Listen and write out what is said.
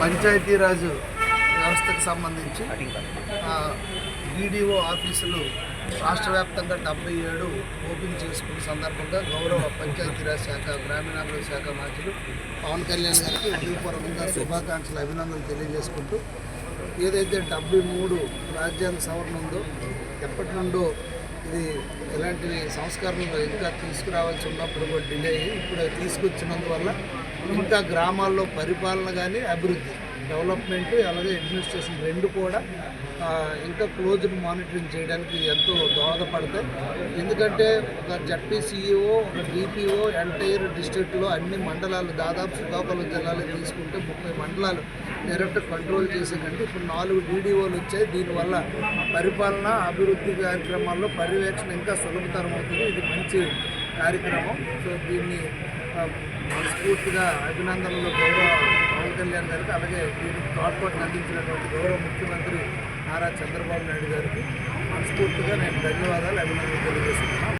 పంచాయతీరాజ్ వ్యవస్థకు సంబంధించి బీడీఓ ఆఫీసులు రాష్ట్ర వ్యాప్తంగా డెబ్బై ఏడు ఓపెన్ చేసుకున్న సందర్భంగా గౌరవ పంచాయతీరాజ్ శాఖ గ్రామీణాభివృద్ధి శాఖ మంత్రులు పవన్ కళ్యాణ్ గారికి హృదయపూర్వకంగా శుభాకాంక్షలు అభినందనలు తెలియజేసుకుంటూ ఏదైతే డెబ్బై మూడు రాజ్యాంగ సవరణ ఉందో ఎప్పటి నుండో ఇది ఇలాంటి సంస్కరణలు ఇంకా తీసుకురావాల్సి ఉన్నప్పుడు కూడా డిలే అయ్యి ఇప్పుడు తీసుకొచ్చినందువల్ల ఇంకా గ్రామాల్లో పరిపాలన కానీ అభివృద్ధి డెవలప్మెంట్ అలాగే అడ్మినిస్ట్రేషన్ రెండు కూడా ఇంకా క్లోజ్డ్ మానిటరింగ్ చేయడానికి ఎంతో దోహదపడతాయి. ఎందుకంటే ఒక జడ్పీ సీఈఓ ఒక డిపిఓ ఎంటైర్ డిస్ట్రిక్ట్లో అన్ని మండలాలు దాదాపు శ్రీకాకుళం జిల్లాలో తీసుకుంటే ముప్పై మండలాలు డైరెక్ట్ కంట్రోల్ చేసేకంటే ఇప్పుడు నాలుగు డీడీఓలు వచ్చాయి. దీనివల్ల పరిపాలన అభివృద్ధి కార్యక్రమాల్లో పర్యవేక్షణ ఇంకా సులభతరం అవుతుంది. ఇది మంచి కార్యక్రమం. సో దీన్ని మనస్ఫూర్తిగా అభినందనలు గౌరవ పవన్ కళ్యాణ్ గారికి అలాగే దీనికి తోడ్పాటును అందించినటువంటి గౌరవ ముఖ్యమంత్రి నారా చంద్రబాబు నాయుడు గారికి మనస్ఫూర్తిగా నేను ధన్యవాదాలు అభినందనలు తెలియజేస్తున్నాను.